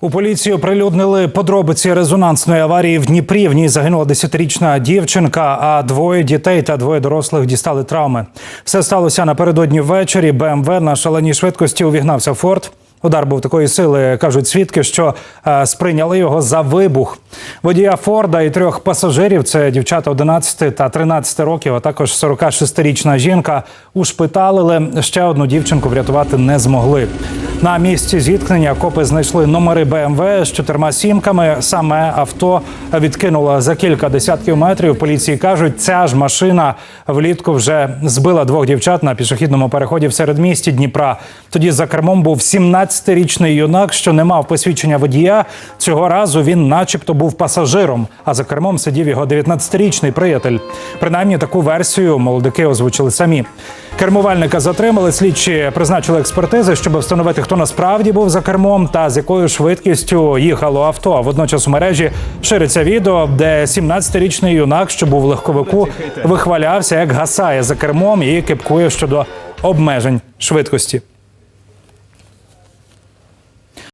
У поліції оприлюднили подробиці резонансної аварії в Дніпрі. В ній загинула 10-річна дівчинка, а двоє дітей та двоє дорослих дістали травми. Все сталося напередодні ввечері. БМВ на шаленій швидкості увігнався в форт. Удар був такої сили, кажуть свідки, що е, сприйняли його за вибух. Водія Форда і трьох пасажирів це дівчата 11 та 13 років, а також 46-річна жінка. Ушпиталили ще одну дівчинку врятувати не змогли. На місці зіткнення копи знайшли номери БМВ з чотирма сімками. Саме авто відкинуло за кілька десятків метрів. Поліції кажуть, ця ж машина влітку вже збила двох дівчат на пішохідному переході в середмісті Дніпра. Тоді за кермом був 17-річний юнак, що не мав посвідчення водія. Цього разу він, начебто, був пасажиром, а за кермом сидів його 19-річний приятель. Принаймні таку версію молодики озвучили самі. Кермувальника затримали. Слідчі призначили експертизи, щоб встановити, хто насправді був за кермом та з якою швидкістю їхало авто. А водночас у мережі шириться відео, де 17-річний юнак, що був в легковику, вихвалявся, як гасає за кермом і кипкує щодо обмежень швидкості.